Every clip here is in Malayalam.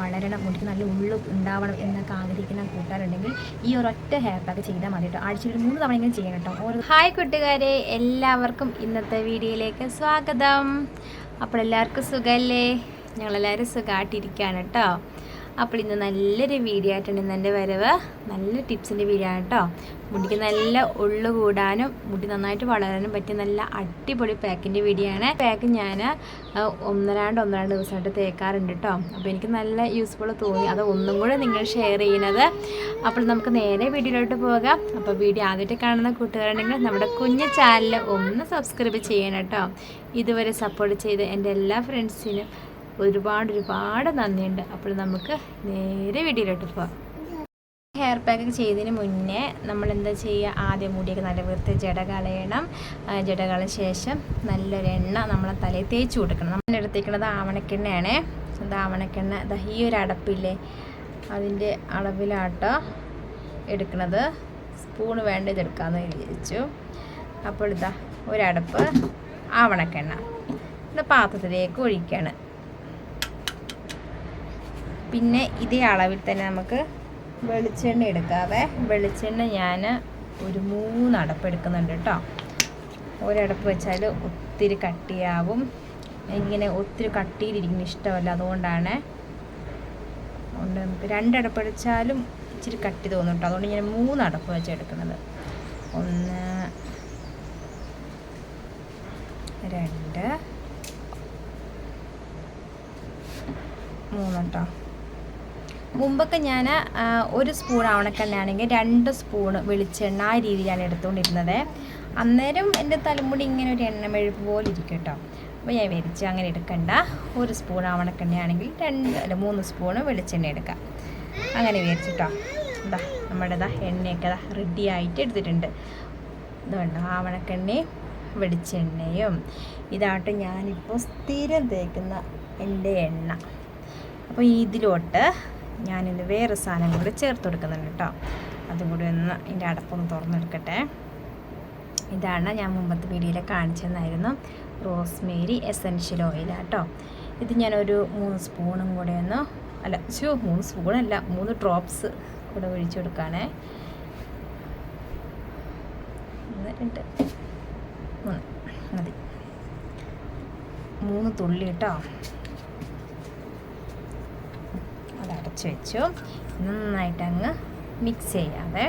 വളരണം മുടിക്ക് നല്ല ഉള്ളു ഉണ്ടാവണം എന്നൊക്കെ ആഗ്രഹിക്കുന്ന കൂട്ടുകാരുണ്ടെങ്കിൽ ഈ ഒരൊറ്റ ഹെയർ പാക്ക് ചെയ്താൽ മതി കേട്ടോ. ആഴ്ചയിൽ ഒരു മൂന്ന് തവണയെങ്കിലും ചെയ്യണം കേട്ടോ. ഓരോ ഹായ് കൂട്ടുകാരെ എല്ലാവർക്കും ഇന്നത്തെ വീഡിയോയിലേക്ക് സ്വാഗതം. അപ്പോൾ എല്ലാവർക്കും സുഖമല്ലേ? ഞങ്ങളെല്ലാവരും സുഖമായിട്ടിരിക്കുകയാണ് കേട്ടോ. അപ്പോൾ ഇന്ന് നല്ലൊരു വീഡിയോ ആയിട്ടുണ്ട് ഇന്ന് എന്റെ വരവ്. നല്ല ടിപ്സിന്റെ വീഡിയോ ആണ് കേട്ടോ. മുടിക്ക് നല്ല ഉള്ളു കൂടാനും മുടി നന്നായിട്ട് വളരാനും പറ്റിയ നല്ല അടിപൊളി പാക്കിന്റെ വീഡിയോ ആണ്. പാക്ക് ഞാൻ ഒന്നരാണ്ട് ഒന്നരാണ്ട് ദിവസമായിട്ട് തേക്കാറുണ്ട് കേട്ടോ. അപ്പോൾ എനിക്ക് നല്ല യൂസ്ഫുൾ തോന്നി. അത് ഒന്നും കൂടെ നിങ്ങൾ ഷെയർ ചെയ്യുന്നത്. അപ്പോൾ നമുക്ക് നേരെ വീഡിയോയിലോട്ട് പോകാം. അപ്പോൾ വീഡിയോ ആദ്യമായിട്ട് കാണുന്ന കൂട്ടുകാരുണ്ടെങ്കിൽ നമ്മുടെ കുഞ്ഞു ചാനൽ ഒന്ന് സബ്സ്ക്രൈബ് ചെയ്യണം കേട്ടോ. ഇതുവരെ സപ്പോർട്ട് ചെയ്ത് എന്റെ എല്ലാ ഫ്രണ്ട്സിനും ഒരുപാട് ഒരുപാട് നന്ദിയുണ്ട്. അപ്പോൾ നമുക്ക് നേരെ വീട്ടിലോട്ട് പോവാം. ഹെയർ പാക്ക് ചെയ്തതിന് മുന്നേ നമ്മൾ എന്താ ചെയ്യുക? ആദ്യം മുടിയൊക്കെ നല്ല വൃത്തി ജട കളയണം. ജട കളഞ്ഞ ശേഷം നല്ലൊരു എണ്ണ നമ്മളെ തലയിൽ തേച്ച് കൊടുക്കണം. നമ്മൾ എടുത്തേക്കുന്നത് ആവണക്കെണ്ണയാണ്. ഇത് ആവണക്കെണ്ണ ദാ ഈ ഒരു അടപ്പില്ലേ? അതിന്റെ അളവിലാട്ടോ എടുക്കുന്നത് സ്പൂൺ വേണ്ട ഇതെടുക്കാമെന്ന് വിചാരിച്ചു. അപ്പോൾ ഇതാ ഒരടപ്പ് ആവണക്കെണ്ണ. ഇത് പാത്രത്തിലേക്ക് ഒഴിക്കുകയാണ് പിന്നെ ഇതേ അളവിൽ തന്നെ നമുക്ക് വെളിച്ചെണ്ണ എടുക്കാവേ. വെളിച്ചെണ്ണ ഞാൻ ഒരു മൂന്ന് അടപ്പ് എടുക്കുന്നുണ്ട് കേട്ടോ. ഒരടപ്പ് വെച്ചാൽ ഒത്തിരി കട്ടിയാവും. ഇങ്ങനെ ഒത്തിരി കട്ടിയിലിരിക്കുന്ന ഇഷ്ടമല്ല അതുകൊണ്ടാണ്. അതുകൊണ്ട് നമുക്ക് രണ്ടടപ്പ് അടിച്ചാലും ഇച്ചിരി കട്ടി തോന്നും കേട്ടോ. അതുകൊണ്ട് ഞാൻ മൂന്ന് അടപ്പ് വെച്ച് എടുക്കുന്നത്. ഒന്ന് രണ്ട് മൂന്ന് മുമ്പൊക്കെ ഞാൻ ഒരു സ്പൂൺ ആവണക്കെണ്ണയാണെങ്കിൽ രണ്ട് സ്പൂൺ വെളിച്ചെണ്ണ ആ രീതിയിലാണ് എടുത്തുകൊണ്ടിരുന്നത്. അന്നേരം എന്റെ തലമുടി ഇങ്ങനെ ഒരു എണ്ണമെഴുപ്പ് പോലെ ഇരിക്കും കേട്ടോ അപ്പോൾ ഞാൻ വിരിച്ച് അങ്ങനെ എടുക്കണ്ട. ഒരു സ്പൂൺ ആവണക്കെണ്ണയാണെങ്കിൽ രണ്ട് അല്ല മൂന്ന് സ്പൂൺ വെളിച്ചെണ്ണ എടുക്കാം. അങ്ങനെ വിചാരിച്ചിട്ടോ. ഇതാ നമ്മുടെ ഇതാ എണ്ണയൊക്കെ ഇതാ റെഡി ആയിട്ട് എടുത്തിട്ടുണ്ട്. ഇതുകൊണ്ട് ആവണക്കെണ്ണയും വെളിച്ചെണ്ണയും. ഇതാട്ട് ഞാനിപ്പോൾ സ്ഥിരം തേക്കുന്ന എന്റെ എണ്ണ. അപ്പോൾ ഇതിലോട്ട് ഞാനിത് വേറെ സാധനം കൂടി ചേർത്ത് കൊടുക്കുന്നുണ്ട് കേട്ടോ. അതും കൂടി ഒന്ന് ഇതിന്റെ അടപ്പൊന്ന് തുറന്നെടുക്കട്ടെ. ഇതാണ് ഞാൻ മുമ്പത്തെ വീഡിയോയിൽ കാണിച്ചെന്നായിരുന്നു റോസ്മേരി എസൻഷ്യൽ കേട്ടോ ഇത് ഞാനൊരു മൂന്ന് സ്പൂണും കൂടെ ഒന്ന് അല്ല ശോ മൂന്ന് സ്പൂണല്ല മൂന്ന് ഡ്രോപ്സ് കൂടെ ഒഴിച്ചു കൊടുക്കുകയാണേ. ഒന്ന് മൂന്ന് മതി. മൂന്ന് തുള്ളി കേട്ടോ അത് അടച്ചു വെച്ചു. നന്നായിട്ട് അങ്ങ് മിക്സ് ചെയ്യാതെ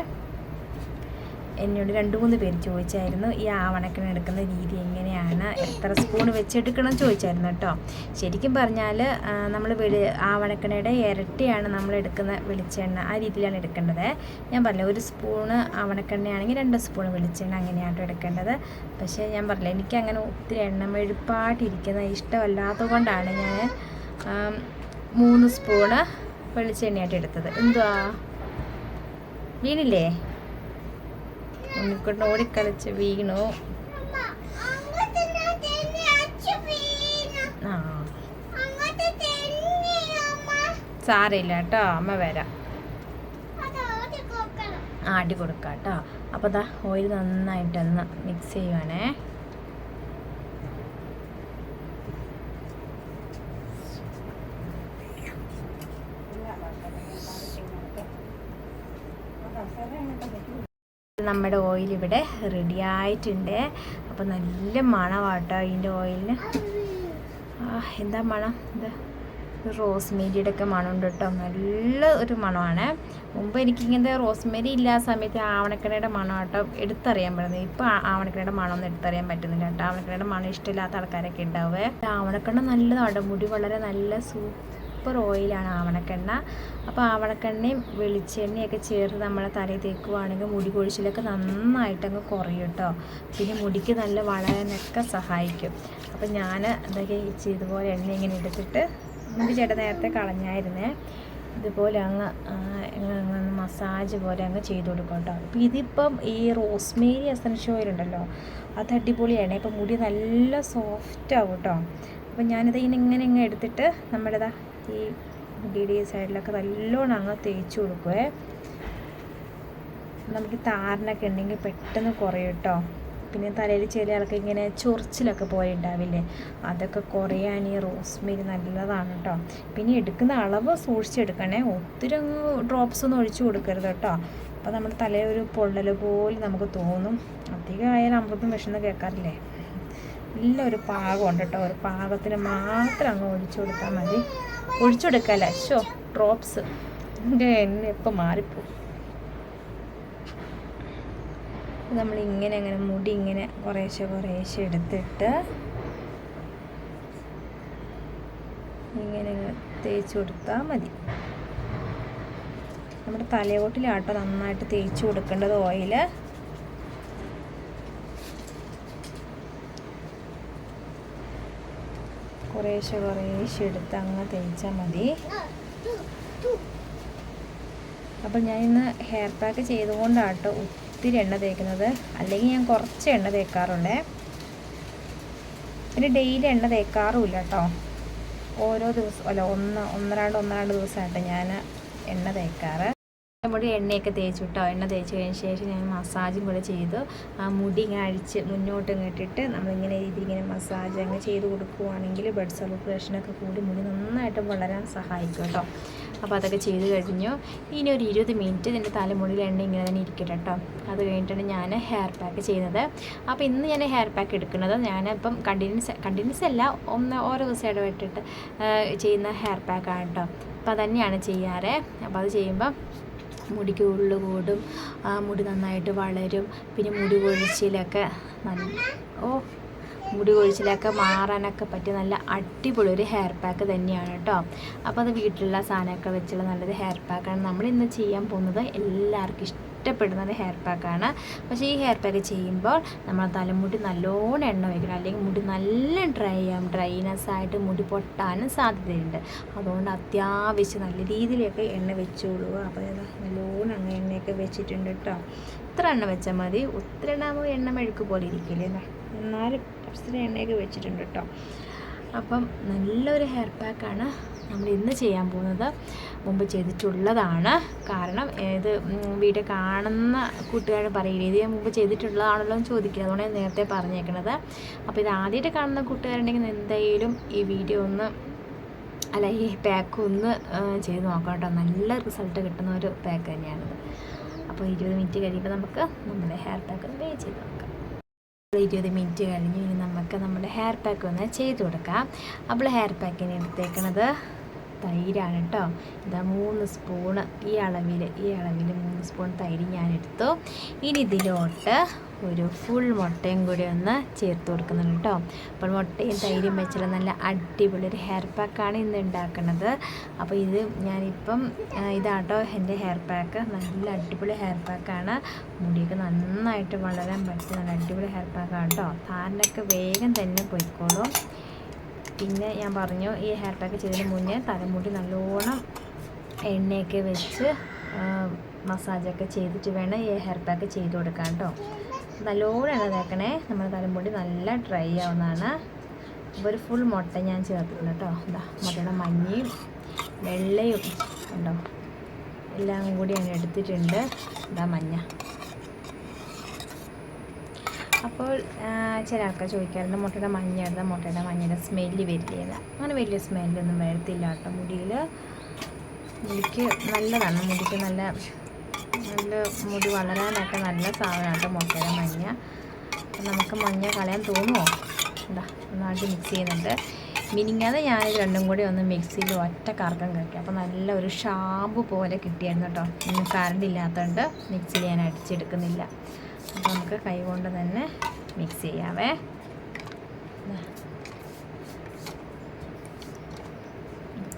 എന്നോട് രണ്ട് മൂന്ന് പേര് ചോദിച്ചായിരുന്നു ഈ ആവണക്കിന് എടുക്കുന്ന രീതി എങ്ങനെയാണ്? എത്ര സ്പൂൺ വെച്ചെടുക്കണം? ചോദിച്ചായിരുന്നു കേട്ടോ. ശരിക്കും പറഞ്ഞാൽ നമ്മൾ വെളി ആവണക്കിണയുടെ ഇരട്ടിയാണ് നമ്മൾ എടുക്കുന്ന വെളിച്ചെണ്ണ ആ രീതിയിലാണ് എടുക്കേണ്ടത്. ഞാൻ പറഞ്ഞില്ല ഒരു സ്പൂണ് ആവണക്കെണ്ണയാണെങ്കിൽ രണ്ട് സ്പൂൺ വെളിച്ചെണ്ണ അങ്ങനെയാണ് എടുക്കേണ്ടത്. പക്ഷേ ഞാൻ പറഞ്ഞില്ല എനിക്ക് അങ്ങനെ ഒത്തിരി എണ്ണമെഴുപ്പായിട്ടിരിക്കുന്ന ഇഷ്ടമല്ലാത്തത് കൊണ്ടാണ് ഞാൻ മൂന്ന് സ്പൂണ് വെളിച്ചെണ്ണയായിട്ട് എടുത്തത്. എന്തുവാ? വീണില്ലേ ഉണ്ണിക്കൊണ്ട് ഓടിക്കളിച്ച് വീണു. ആ. സാരമില്ല കേട്ടോ. അമ്മ വരാം. ആ അടി കൊടുക്കാം കേട്ടോ അപ്പോൾ ദാ ഓയിൽ നന്നായിട്ടൊന്ന് മിക്സ് ചെയ്യുവാണേ. നമ്മുടെ ഓയിൽ ഇവിടെ റെഡി ആയിട്ടുണ്ട്. അപ്പോൾ നല്ല മണമാട്ടോ ഇതിന്റെ ഓയിലിന് ആ എന്താ മണം? ഇത് റോസ്മേരിയുടെ ഒക്കെ മണമുണ്ട് കേട്ടോ നല്ല ഒരു മണമാണ്. മുമ്പ് എനിക്കിങ്ങനത്തെ റോസ്മേരി ഇല്ലാത്ത സമയത്ത് ആവണക്കിണയുടെ മണം കേട്ടോ എടുത്തറിയാൻ പറ്റുന്നത്. ഇപ്പോൾ ആവണക്കിണയുടെ മണമൊന്നും എടുത്തറിയാൻ പറ്റുന്നില്ല കേട്ടോ ആവണക്കിണയുടെ മണം ഇഷ്ടമില്ലാത്ത ആൾക്കാരൊക്കെ ഉണ്ടാവേ ആവണക്കിണ നല്ലതാണ് മുടി വളരെ നല്ല സൂപ്പർ ഓയിലാണ് ആവണക്കെണ്ണ. അപ്പോൾ ആവണക്കെണ്ണയും വെളിച്ചെണ്ണയൊക്കെ ചേർത്ത് നമ്മളെ തലയിൽ തേക്കുവാണെങ്കിൽ മുടി കൊഴിച്ചിലൊക്കെ നന്നായിട്ടങ്ങ് കുറയും കേട്ടോ. പിന്നെ മുടിക്ക് നല്ല വളരാനൊക്കെ സഹായിക്കും. അപ്പോൾ ഞാൻ എന്തൊക്കെ ഇതുപോലെ എണ്ണ ഇങ്ങനെ എടുത്തിട്ട് മുടി ചേട്ടൻ നേരത്തെ കളഞ്ഞായിരുന്നേ. ഇതുപോലെ അങ്ങ് അങ്ങ് മസാജ് പോലെ അങ്ങ് ചെയ്ത് കൊടുക്കും കേട്ടോ. അപ്പോൾ ഇതിപ്പം ഈ റോസ്മേരി എസൻഷ്യൽ ഓയിൽ ഉണ്ടല്ലോ അത് അടിപൊളിയാണ്. ഇപ്പം മുടി നല്ല സോഫ്റ്റ് ആവും കേട്ടോ. അപ്പോൾ ഞാനിത് ഇങ്ങനെ ഇങ്ങനെ എടുത്തിട്ട് നമ്മുടെ ഈ മുടിയുടെ ഈ സൈഡിലൊക്കെ നല്ലോണം അങ്ങ് തേച്ച് കൊടുക്കുവേ. നമുക്ക് താരനൊക്കെ ഉണ്ടെങ്കിൽ പെട്ടെന്ന് കുറയും കേട്ടോ. പിന്നെ തലയിൽ ചില ആൾക്ക് ഇങ്ങനെ ചൊറിച്ചിലൊക്കെ പോലെ ഉണ്ടാവില്ലേ? അതൊക്കെ കുറയാൻ ഈ റോസ്മേരി നല്ലതാണ് കേട്ടോ. പിന്നെ എടുക്കുന്ന അളവ് സൂക്ഷിച്ചെടുക്കണേ. ഒത്തിരി അങ്ങ് ഡ്രോപ്സ് ഒന്നും ഒഴിച്ചു കൊടുക്കരുത് കേട്ടോ. അപ്പോൾ നമ്മുടെ തലയിൽ ഒരു പൊള്ളൽ പോലെ നമുക്ക് തോന്നും. അധികം ആയാലും അമൃതം വിഷമെന്ന് കേൾക്കാറില്ലേ? നല്ല ഒരു പാകമുണ്ട് കേട്ടോ. ഒരു പാകത്തിന് മാത്രം അങ്ങ് ഒഴിച്ചു കൊടുത്താൽ മതി. ഒഴിച്ചു കൊടുക്കല്ല ഷോ ഡ്രോപ്സ് എന്നെ ഇപ്പം മാറിപ്പോ നമ്മളിങ്ങനെ അങ്ങനെ മുടി ഇങ്ങനെ കുറേശ്ശെ കുറേശ്ശെ എടുത്തിട്ട് ഇങ്ങനെ ഇങ്ങനെ തേച്ച് കൊടുത്താൽ മതി. നമ്മുടെ തലയോട്ടിലാട്ടോ നന്നായിട്ട് തേച്ച് കൊടുക്കേണ്ടത് ഓയിൽ കുറേശ്ശെ കുറേശ്ശെ എടുത്ത് അങ്ങ് തേച്ചാൽ മതി. അപ്പം ഞാൻ ഇന്ന് ഹെയർ പാക്ക് ചെയ്തുകൊണ്ടാണ് കേട്ടോ ഒത്തിരി എണ്ണ തേക്കുന്നത്. അല്ലെങ്കിൽ ഞാൻ കുറച്ച് എണ്ണ തേക്കാറുണ്ടേ. പിന്നെ ഡെയിലി എണ്ണ തേക്കാറുമില്ല കേട്ടോ ഓരോ ദിവസം അല്ല ഒന്ന് ഒന്നരാണ്ട് ഒന്നരാണ്ട് ദിവസമായിട്ട് ഞാൻ എണ്ണ തേക്കാറ്. മുടി എണ്ണയൊക്കെ തേച്ചു കേട്ടോ എണ്ണ തേച്ച് കഴിഞ്ഞ ശേഷം ഞാൻ മസാജും കൂടെ ചെയ്തു. ആ മുടി ഇങ്ങനെ അഴിച്ച് മുന്നോട്ട് ഇങ്ങിട്ടിട്ട് നമ്മളിങ്ങനെ രീതി ഇങ്ങനെ മസാജ് അങ്ങ് ചെയ്ത് കൊടുക്കുവാണെങ്കിൽ ബ്ലഡ് സർക്കുലേഷനൊക്കെ കൂടി മുടി നന്നായിട്ട് വളരാൻ സഹായിക്കും കേട്ടോ അപ്പോൾ അതൊക്കെ ചെയ്ത് കഴിഞ്ഞു. ഇനി ഒരു ഇരുപത് മിനിറ്റ് ഇതിന്റെ തലമുടിയിൽ എണ്ണ ഇങ്ങനെ തന്നെ ഇരിക്കട്ടെ കേട്ടോ അത് കഴിഞ്ഞിട്ടാണ് ഞാൻ ഹെയർ പാക്ക് ചെയ്യുന്നത്. അപ്പോൾ ഇന്ന് ഞാൻ ഹെയർ പാക്ക് എടുക്കുന്നത് ഞാനിപ്പം കണ്ടിന്യൂസ് കണ്ടിന്യൂസ് അല്ല ഒന്ന് ഓരോ ദിവസം ഇടവിട്ടിട്ട് ചെയ്യുന്ന ഹെയർ പാക്കാണ് കേട്ടോ അപ്പോൾ തന്നെയാണ് ചെയ്യാറ്. അപ്പോൾ അത് ചെയ്യുമ്പോൾ മുടിക്ക് ഉള്ളു കൂടും. ആ മുടി നന്നായിട്ട് വളരും. പിന്നെ മുടി കൊഴിച്ചിലൊക്കെ നല്ല ഓ മുടി കൊഴിച്ചിലൊക്കെ മാറാനൊക്കെ പറ്റിയ നല്ല അടിപൊളി ഒരു ഹെയർ പാക്ക് തന്നെയാണ് കേട്ടോ അപ്പോൾ അത് വീട്ടിലുള്ള സാധനമൊക്കെ വെച്ചുള്ള നല്ലൊരു ഹെയർ പാക്കാണ് നമ്മൾ ഇന്ന് ചെയ്യാൻ പോകുന്നത് എല്ലാവർക്കും ഇഷ്ടപ്പെടുന്ന ഹെയർ പാക്കാണ് പക്ഷേ ഈ ഹെയർ പാക്ക് ചെയ്യുമ്പോൾ നമ്മൾ തലമുടി നല്ലോണം എണ്ണ വയ്ക്കണം. അല്ലെങ്കിൽ മുടി നല്ല ഡ്രൈ ആവും. ഡ്രൈനെസ് ആയിട്ട് മുടി പൊട്ടാനും സാധ്യതയുണ്ട്. അതുകൊണ്ട് അത്യാവശ്യം നല്ല രീതിയിലൊക്കെ എണ്ണ വെച്ചോളൂ. അപ്പോൾ നല്ലോണം അങ്ങ് എണ്ണയൊക്കെ വെച്ചിട്ടുണ്ട് കേട്ടോ. ഇത്ര എണ്ണ വെച്ചാൽ മതി. ഒത്തിരി എണ്ണ എണ്ണ മെഴുക്ക് പോലെ ഇരിക്കില്ലേ? എന്നാലും കുറച്ച് എണ്ണയൊക്കെ വെച്ചിട്ടുണ്ട് കേട്ടോ. അപ്പം നല്ലൊരു ഹെയർ പാക്കാണ് നമ്മൾ ഇന്ന് ചെയ്യാൻ പോകുന്നത് മുമ്പ് ചെയ്തിട്ടുള്ളതാണ്. കാരണം ഇത് വീഡിയോ കാണുന്ന കൂട്ടുകാർ പറയില്ല ഇത് ഞാൻ മുമ്പ് ചെയ്തിട്ടുള്ളതാണല്ലോ എന്ന് ചോദിക്കുക അതുകൊണ്ട് ഞാൻ നേരത്തെ പറഞ്ഞേക്കണത്. അപ്പോൾ ഇത് ആദ്യമായിട്ട് കാണുന്ന കൂട്ടുകാരുണ്ടെങ്കിൽ എന്തായാലും ഈ വീഡിയോ ഒന്ന് അല്ല ഈ പാക്ക് ഒന്ന് ചെയ്ത് നോക്കാം കേട്ടോ. നല്ല റിസൾട്ട് കിട്ടുന്ന ഒരു പാക്ക് തന്നെയാണിത് അപ്പോൾ ഇരുപത് മിനിറ്റ് കഴിയുമ്പോൾ നമുക്ക് നമ്മുടെ ഹെയർ പാക്ക് ഒന്ന് വേ ചെയ്ത് നോക്കാം. ഇരുപത് മിനിറ്റ് കഴിഞ്ഞ് ഇനി നമുക്ക് നമ്മുടെ ഹെയർ പാക്ക് ഒന്ന് ചെയ്ത് കൊടുക്കാം. അപ്പോൾ ഹെയർ പാക്കിന് എടുത്തേക്കണത് തൈരാണ് കേട്ടോ ഇതാ മൂന്ന് സ്പൂണ് ഈ അളവിൽ ഈ അളവിൽ മൂന്ന് സ്പൂൺ തൈര് ഞാൻ എടുത്തു ഇനി ഇതിലോട്ട് ഒരു ഫുൾ മുട്ടയും കൂടി ഒന്ന് ചേർത്ത് കൊടുക്കുന്നുണ്ട് കേട്ടോ അപ്പോൾ മുട്ടയും തൈരും വെച്ചുള്ള നല്ല അടിപൊളി ഒരു ഹെയർ പാക്കാണ് ഇന്ന് ഉണ്ടാക്കുന്നത് അപ്പോൾ ഇത് ഞാനിപ്പം ഇതാട്ടോ എന്റെ ഹെയർ പാക്ക് നല്ല അടിപൊളി ഹെയർ പാക്കാണ് മുടിയൊക്കെ നന്നായിട്ട് വളരാൻ പറ്റുന്ന നല്ല അടിപൊളി ഹെയർ പാക്കാണ് കേട്ടോ താരനൊക്കെ വേഗം തന്നെ പോയിക്കോളും. പിന്നെ ഞാൻ പറഞ്ഞു ഈ ഹെയർ പാക്ക് ചെയ്തതിന് മുന്നേ തലമുടി നല്ലോണം എണ്ണയൊക്കെ വെച്ച് മസാജൊക്കെ ചെയ്തിട്ട് വേണം ഈ ഹെയർ പാക്ക് ചെയ്ത് കൊടുക്കാൻ കേട്ടോ നല്ലോണം എണ്ണ തേക്കണേ. നമ്മുടെ തലമുടി നല്ല ഡ്രൈ ആവുന്നതാണ്. അപ്പോൾ ഒരു ഫുൾ മുട്ട ഞാൻ ചേർത്തിട്ടുണ്ട് കേട്ടോ എന്താ മുട്ടയുടെ മഞ്ഞയും വെള്ളയും ഉണ്ടോ? എല്ലാം കൂടി ഞാൻ എടുത്തിട്ടുണ്ട്. എന്താ മഞ്ഞ. അപ്പോൾ ചില ആൾക്കാർ ചോദിക്കാറുണ്ട് മുട്ടയുടെ മഞ്ഞയുടെ മുട്ടയുടെ മഞ്ഞയുടെ സ്മെല്ല് വരില്ല അങ്ങനെ വലിയ സ്മെല്ലൊന്നും വരത്തില്ല കേട്ടോ. മുടിയിൽ മുടിക്ക് നല്ലതാണ്. മുടിക്ക് നല്ല നല്ല മുടി വളരാനൊക്കെ നല്ല സാധനമാണ് മുട്ടയുടെ മഞ്ഞ. നമുക്ക് മഞ്ഞ കളയാൻ തോന്നുമോ എന്താ നന്നായിട്ട് മിക്സ് ചെയ്യുന്നുണ്ട്. മിനിങ്ങാതെ ഞാൻ രണ്ടും കൂടി ഒന്ന് മിക്സിയിൽ ഒറ്റ കറക്കം കഴിക്കും അപ്പോൾ നല്ല ഒരു ഷാമ്പു പോലെ കിട്ടിയായിരുന്നു കേട്ടോ. ഇന്ന് കറണ്ട് ഇല്ലാത്തതുകൊണ്ട് മിക്സിയിൽ ഞാൻ അടിച്ചെടുക്കുന്നില്ല അപ്പോൾ നമുക്ക് കൈ കൊണ്ട് തന്നെ മിക്സ് ചെയ്യാവേ.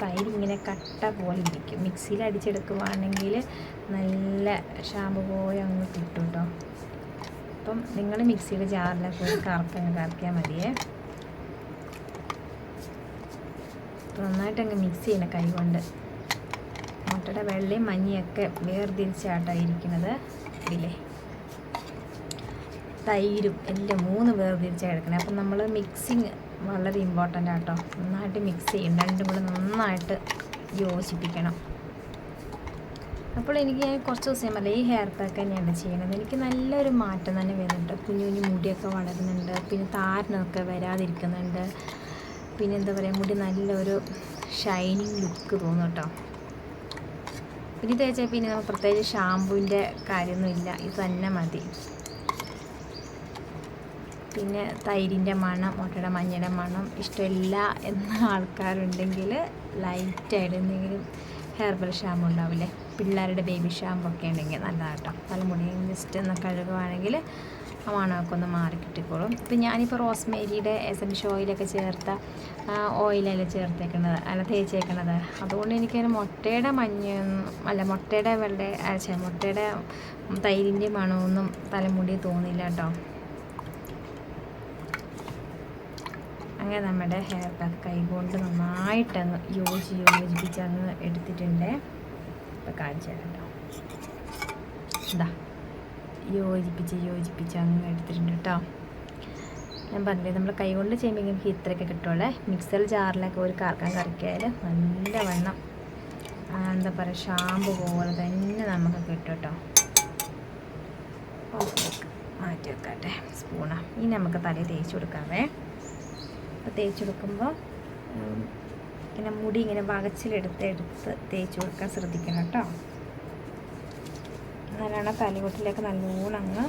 തൈര് ഇങ്ങനെ കട്ട പോലെ ഇരിക്കും. മിക്സിയിൽ അടിച്ചെടുക്കുവാണെങ്കിൽ നല്ല ഷാമ്പു പോലെ ഒന്ന് കിട്ടും കേട്ടോ അപ്പം നിങ്ങൾ മിക്സിയുടെ ജാറിലൊക്കെ ഒരു കറക്കങ്ങ് കറക്കിയാൽ മതിയേ. നന്നായിട്ട് അങ്ങ് മിക്സ് ചെയ്യണം കൈ കൊണ്ട്. മുട്ടയുടെ വെള്ളയും മഞ്ഞയൊക്കെ വേർതിരിച്ചാട്ടാണ് ഇരിക്കുന്നത്. ഇതില്ലേ തൈരും എല്ലാം മൂന്ന് വേർതിരിച്ച് കിടക്കണം. അപ്പം നമ്മൾ മിക്സിങ് വളരെ ഇമ്പോർട്ടന്റ് ആട്ടോ. നന്നായിട്ട് മിക്സ് ചെയ്യും രണ്ടും കൂടെ നന്നായിട്ട് യോജിപ്പിക്കണം. അപ്പോൾ എനിക്ക് ഞാൻ കുറച്ച് ദിവസം അല്ല ഈ ഹെയർ പാക്ക് തന്നെയാണ് ചെയ്യണത് എനിക്ക് നല്ലൊരു മാറ്റം തന്നെ വരുന്നുണ്ട്. കുഞ്ഞു കുഞ്ഞു മുടിയൊക്കെ വളരുന്നുണ്ട്. പിന്നെ താരനൊക്കെ വരാതിരിക്കുന്നുണ്ട്. പിന്നെ എന്താ പറയുക മുടി നല്ലൊരു ഷൈനിങ് ലുക്ക് തോന്നും കേട്ടോ. പിന്നെ തേച്ചാൽ പിന്നെ നമുക്ക് പ്രത്യേകിച്ച് ഷാമ്പുവിന്റെ കാര്യമൊന്നുമില്ല. ഇത് തന്നെ മതി. പിന്നെ തൈരിന്റെ മണം മുട്ടയുടെ മഞ്ഞയുടെ മണം ഇഷ്ടമില്ല എന്ന ആൾക്കാരുണ്ടെങ്കിൽ ലൈറ്റായിട്ട് എന്തെങ്കിലും ഹെർബൽ ഷാമ്പു ഉണ്ടാവില്ലേ? പിള്ളേരുടെ ബേബി ഷാമ്പു ഒക്കെ ഉണ്ടെങ്കിൽ നല്ലതാട്ടോ. തലമുടി ജസ്റ്റ് ഒന്ന് കഴുകുവാണെങ്കിൽ ആ മണമൊക്കെ ഒന്ന് മാറി കിട്ടിക്കോളും. ഇപ്പം ഞാനിപ്പോൾ റോസ്മേരിയുടെ എസൻഷ്യൽ ഓയിലൊക്കെ ചേർത്ത ഓയിലല്ല ചേർത്തേക്കുന്നത്? അല്ല തേച്ചേക്കുന്നത് അതുകൊണ്ട് എനിക്കൊരു മുട്ടയുടെ മഞ്ഞ അല്ല മുട്ടയുടെ വെള്ള മുട്ടയുടെ തൈരിന്റെ മണമൊന്നും തലമുടി തോന്നില്ല കേട്ടോ. അങ്ങനെ നമ്മുടെ ഹെയർ പാക്ക് കൈകൊണ്ട് നന്നായിട്ടങ്ങ് യോജി യോജിപ്പിച്ചങ്ങ് എടുത്തിട്ടുണ്ട്. ഇപ്പം കാണിച്ചു തരാം കേട്ടോ. ഇതാ യോജിപ്പിച്ച് യോജിപ്പിച്ച് അങ്ങ് എടുത്തിട്ടുണ്ട് കേട്ടോ. ഞാൻ പറഞ്ഞില്ലേ നമ്മൾ കൈകൊണ്ട് ചെയ്യുമ്പോൾ എനിക്ക് ഇത്രയൊക്കെ കിട്ടുള്ളേ. മിക്സർ ജാറിലൊക്കെ ഒരു കറക്കാൻ കറക്കിയാൽ നല്ല വണ്ണം എന്താ പറയുക ഷാമ്പു പോലെ തന്നെ നമുക്ക് കിട്ടും കേട്ടോ. മാറ്റി വെക്കട്ടെ സ്പൂണാണ് ഇനി നമുക്ക് തലയിൽ തേച്ച് കൊടുക്കാവേ അപ്പോൾ തേച്ച് കൊടുക്കുമ്പോൾ ഇങ്ങനെ മുടി ഇങ്ങനെ വകച്ചിലെടുത്ത് എടുത്ത് തേച്ച് കൊടുക്കാൻ ശ്രദ്ധിക്കണം കേട്ടോ. അങ്ങനെയാണ് തലയോട്ടിലേക്ക് നല്ലോണം അങ്ങ്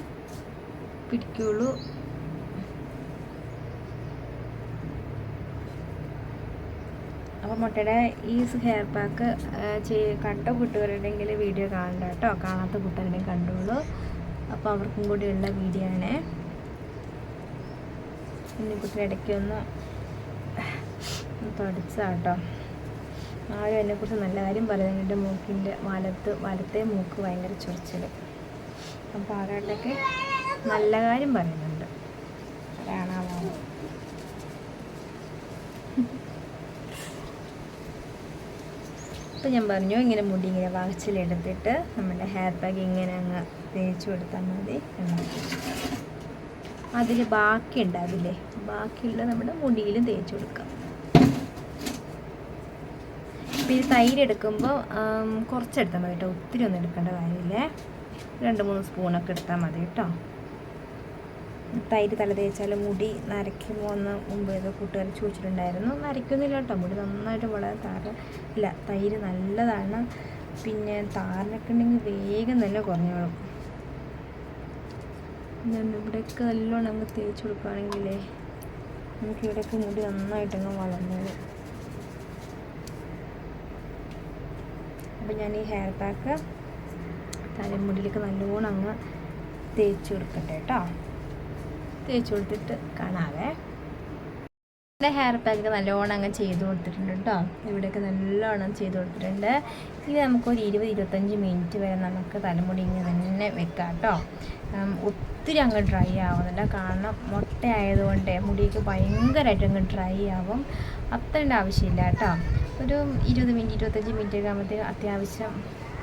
പിടിക്കുള്ളൂ. അപ്പോൾ മുട്ടയുടെ ഈ ഹെയർ പാക്ക് കണ്ട കൂട്ടുകാരുണ്ടെങ്കിൽ വീഡിയോ കാണണ്ട കേട്ടോ. കാണാത്ത കൂട്ടുകാരുണ്ടെങ്കിൽ കണ്ടോളൂ അപ്പോൾ അവർക്കും ഉള്ള വീഡിയോ ആണ്. ഉണ്ണിക്കുട്ടിന് ഇടയ്ക്ക് ഒന്ന് തുടച്ചാട്ടോ. ആരും എന്നെക്കുറിച്ച് നല്ല കാര്യം പറയുന്നത് എന്റെ മൂക്കിന്റെ വലത്ത് വലത്തെ മൂക്ക് ഭയങ്കര ചൊറിച്ചിൽ അപ്പോൾ ആരാട്ടൊക്കെ നല്ല കാര്യം പറയുന്നുണ്ട്. കാണാമോ അപ്പോൾ ഞാൻ പറഞ്ഞു ഇങ്ങനെ മുടി ഇങ്ങനെ വാങ്ങിച്ചിലെടുത്തിട്ട് നമ്മുടെ ഹെയർ ബാഗ് ഇങ്ങനെ അങ്ങ് തേച്ച് കൊടുത്താൽ മതി അതിൽ ബാക്കി ഉണ്ടാവില്ലേ ബാക്കിയുള്ള നമ്മുടെ മുടിയിലും തേച്ച് കൊടുക്കാം. ഇത് തൈര് എടുക്കുമ്പോൾ കുറച്ചെടുത്താൽ മതി കേട്ടോ. ഒത്തിരി ഒന്നും എടുക്കേണ്ട കാര്യമില്ലേ. രണ്ട് മൂന്ന് സ്പൂണൊക്കെ എടുത്താൽ മതി കേട്ടോ. തൈര് തല തേച്ചാൽ മുടി നരയ്ക്കും പോകുന്ന മുമ്പ് ഏതോ കൂട്ടുകാർ ചോദിച്ചിട്ടുണ്ടായിരുന്നു. നരയ്ക്കൊന്നുമില്ല കേട്ടോ. മുടി നന്നായിട്ട് വളരെ താര ഇല്ല തൈര് നല്ലതാണ്. പിന്നെ താരനൊക്കെ ഉണ്ടെങ്കിൽ വേഗം തന്നെ കുറഞ്ഞോളും. ഞാൻ ഇവിടെയൊക്കെ നല്ലോണം നമുക്ക് തേച്ച് കൊടുക്കുകയാണെങ്കിലേ നമുക്ക് ഇവിടെയൊക്കെ മുടി നന്നായിട്ടങ്ങ് വളർന്നത് അപ്പം ഞാൻ ഈ ഹെയർ പാക്ക് തലമുടിയിലേക്ക് നല്ലോണം അങ്ങ് തേച്ച് കൊടുക്കട്ടെ കേട്ടോ. തേച്ച് കൊടുത്തിട്ട് കാണാവേ. എന്റെ ഹെയർ പാക്ക് നല്ലോണം അങ്ങ് ചെയ്ത് കൊടുത്തിട്ടുണ്ട് കേട്ടോ ഇവിടെയൊക്കെ നല്ലോണം ചെയ്ത് കൊടുത്തിട്ടുണ്ട്. ഇത് നമുക്കൊരു ഇരുപത് ഇരുപത്തഞ്ച് മിനിറ്റ് വരെ നമുക്ക് തലമുടി ഇങ്ങനെ തന്നെ വെക്കാം കേട്ടോ ഒത്തിരി അങ്ങ് ഡ്രൈ ആവുന്നില്ല. കാരണം മുട്ട ആയതുകൊണ്ട് മുടിയൊക്കെ ഭയങ്കരമായിട്ട് അങ്ങ് ഡ്രൈ ആവും. അത്രേണ്ട ആവശ്യമില്ല കേട്ടോ ഒരു ഇരുപത് മിനിറ്റ് ഇരുപത്തഞ്ച് മിനിറ്റ് ഒക്കെ ആകുമ്പോഴത്തേക്ക് അത്യാവശ്യം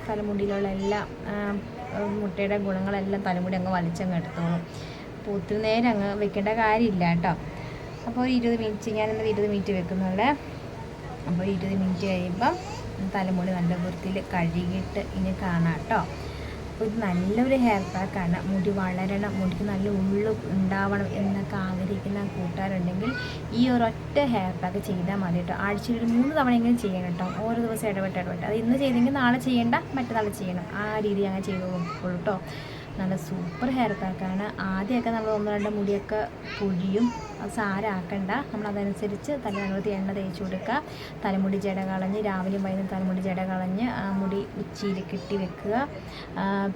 തലമുടിയിലുള്ള എല്ലാ മുട്ടയുടെ ഗുണങ്ങളെല്ലാം തലമുടി അങ്ങ് വലിച്ചങ്ങ് എടുത്തോളും. അപ്പോൾ ഒത്തിരി നേരം അങ്ങ് വെക്കേണ്ട കാര്യമില്ല കേട്ടോ അപ്പോൾ ഒരു ഇരുപത് മിനിറ്റ് ഞാനിന്നത് ഇരുപത് മിനിറ്റ് വെക്കുന്നുണ്ട് അപ്പോൾ ഇരുപത് മിനിറ്റ് കഴിയുമ്പം തലമുടി നല്ല വൃത്തിയിൽ കഴുകിയിട്ട് ഇനി കാണാം കേട്ടോ. ഇത് നല്ലൊരു ഹെയർ പാക്കാണ് മുടി വളരണം മുടിക്ക് നല്ല ഉള്ളു ഉണ്ടാവണം എന്നൊക്കെ ആഗ്രഹിക്കുന്ന കൂട്ടുകാരുണ്ടെങ്കിൽ ഈ ഒറ്റ ഹെയർ പാക്ക് ചെയ്താൽ മതി കേട്ടോ. ആഴ്ചയിൽ ഒരു മൂന്ന് തവണയെങ്കിലും ചെയ്യണം കേട്ടോ. ഓരോ ദിവസം ഇടപെട്ട് ഇടപെട്ട്. അത് ഇന്ന് ചെയ്തെങ്കിൽ നാളെ ചെയ്യേണ്ട മറ്റന്നാൾ ചെയ്യണം. ആ രീതി അങ്ങനെ ചെയ്ത് നോക്കുള്ളൂ കേട്ടോ. നല്ല സൂപ്പർ ഹെയർ പാക്കാണ് ആദ്യമൊക്കെ നമ്മൾ ഒന്ന് രണ്ട് മുടിയൊക്കെ പൊഴിയും അത് സാരാക്കണ്ട. നമ്മൾ അതനുസരിച്ച് തലമുടി എണ്ണ തേച്ച് കൊടുക്കുക. തലമുടി ജട കളഞ്ഞ് രാവിലെയും വൈകുന്നേരം തലമുടി ജട കളഞ്ഞ് ആ മുടി ഉച്ചിയിൽ കെട്ടി വെക്കുക.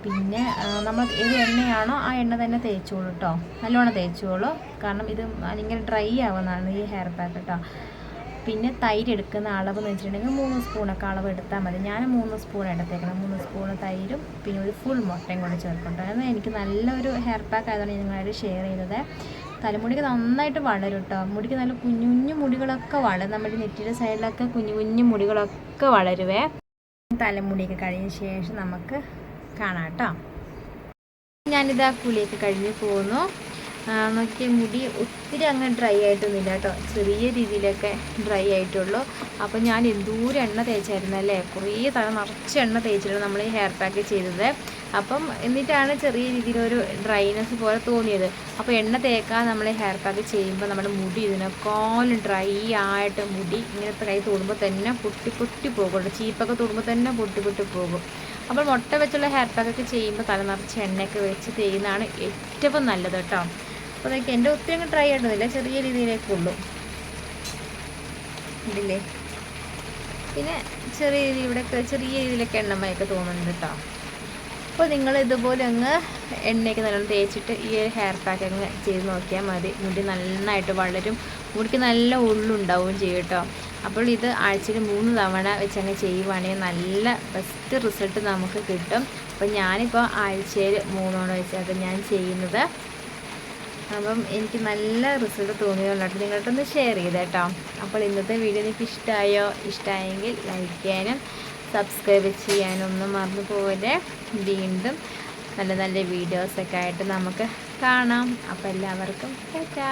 പിന്നെ നമ്മൾ ഏത് എണ്ണയാണോ ആ എണ്ണ തന്നെ തേച്ചോളൂ കേട്ടോ നല്ലോണം തേച്ചോളൂ. കാരണം ഇത് ഇങ്ങനെ ഡ്രൈ ആവുന്നതാണ് ഈ ഹെയർ പാക്ക് കേട്ടോ പിന്നെ തൈര് എടുക്കുന്ന അളവ് എന്ന് വെച്ചിട്ടുണ്ടെങ്കിൽ മൂന്ന് സ്പൂണൊക്കെ അളവ് എടുത്താൽ മതി. ഞാൻ മൂന്ന് സ്പൂൺ എടുത്തേക്കണം. മൂന്ന് സ്പൂൺ തൈരും പിന്നെ ഒരു ഫുൾ മുട്ടയും കൂടി ചേർക്കുന്നുണ്ട്. എനിക്ക് നല്ലൊരു ഹെയർ പാക്ക് ആയതുകൊണ്ട് നിങ്ങളായിട്ട് ഷെയർ ചെയ്തത് തലമുടിക്ക് നന്നായിട്ട് വളരും കേട്ടോ മുടിക്ക് നല്ല കുഞ്ഞു കുഞ്ഞു മുടികളൊക്കെ വളരും. നമ്മുടെ നെറ്റിയുടെ സൈഡിലൊക്കെ കുഞ്ഞു കുഞ്ഞു മുടികളൊക്കെ വളരുവേ. തലമുടിയൊക്കെ കഴിഞ്ഞ ശേഷം നമുക്ക് കാണാം കേട്ടോ ഞാനിതാ കുളിയൊക്കെ കഴിഞ്ഞ് പോന്നു. നോക്കിയ മുടി ഒത്തിരി അങ്ങ് ഡ്രൈ ആയിട്ടൊന്നുമില്ല കേട്ടോ. ചെറിയ രീതിയിലൊക്കെ ഡ്രൈ ആയിട്ടുള്ളൂ. അപ്പോൾ ഞാൻ എന്തോരം എണ്ണ തേച്ചായിരുന്നു അല്ലേ? കുറേ തവണ നിറച്ച് എണ്ണ തേച്ചിട്ടുണ്ട് നമ്മൾ ഹെയർ പാക്ക് ചെയ്തത്. അപ്പം എന്നിട്ടാണ് ചെറിയ രീതിയിലൊരു ഡ്രൈനെസ് പോലെ തോന്നിയത്. അപ്പോൾ എണ്ണ തേക്കാൻ നമ്മൾ ഹെയർ പാക്ക് ചെയ്യുമ്പോൾ നമ്മുടെ മുടി ഇതിനേക്കാളും ഡ്രൈ ആയിട്ട് മുടി ഇങ്ങനെ ഡ്രൈ തൊടുമ്പോൾ തന്നെ പൊട്ടി പൊട്ടി പോകും ചീപ്പൊക്കെ തൊടുമ്പോൾ തന്നെ പൊട്ടി പൊട്ടി പോകും. അപ്പോൾ മുട്ട വെച്ചുള്ള ഹെയർ പാക്കൊക്കെ ചെയ്യുമ്പോൾ തല നിറച്ച് എണ്ണയൊക്കെ വെച്ച് ചെയ്യുന്നതാണ് ഏറ്റവും നല്ലത് കേട്ടോ. അപ്പോൾ അതൊക്കെ എന്റെ ഒത്തിരി അങ്ങ് ട്രൈ ആയിട്ടൊന്നുമില്ല ചെറിയ രീതിയിലേക്ക് ഉള്ളൂ. ഇല്ലേ പിന്നെ ചെറിയ രീതിയിൽ ഇവിടെ ചെറിയ രീതിയിലൊക്കെ എണ്ണമയൊക്കെ തോന്നുന്നുണ്ട് കേട്ടോ അപ്പോൾ നിങ്ങൾ ഇതുപോലെ അങ്ങ് എണ്ണയൊക്കെ നല്ലോണം തേച്ചിട്ട് ഈ ഒരു ഹെയർ പാക്ക് അങ്ങ് ചെയ്ത് നോക്കിയാൽ മതി. മുടി നന്നായിട്ട് വളരും. മുടിക്ക് നല്ല ഉള്ളുണ്ടാവുകയും ചെയ്യും കേട്ടോ അപ്പോൾ ഇത് ആഴ്ചയിൽ മൂന്ന് തവണ വെച്ച് അങ്ങ് ചെയ്യുവാണെങ്കിൽ നല്ല ബെസ്റ്റ് റിസൾട്ട് നമുക്ക് കിട്ടും. അപ്പോൾ ഞാനിപ്പോൾ ആഴ്ചയിൽ മൂന്നോണം വെച്ചാണ് ഞാൻ ചെയ്യുന്നത് അപ്പം എനിക്ക് നല്ല റിസൾട്ട് തോന്നിയതുകൊണ്ടാണ് നിങ്ങൾക്കൊന്ന് ഷെയർ ചെയ്ത് കേട്ടോ അപ്പോൾ ഇന്നത്തെ വീഡിയോ നിങ്ങൾക്ക് ഇഷ്ടമായോ ഇഷ്ടമായെങ്കിൽ ലൈക്ക് ചെയ്യാനും സബ്സ്ക്രൈബ് ചെയ്യാനും ഒന്നും മറന്നു പോകരുത് വീണ്ടും നല്ല നല്ല വീഡിയോസൊക്കെ ആയിട്ട് നമുക്ക് കാണാം. അപ്പോൾ എല്ലാവർക്കും ടാറ്റാ.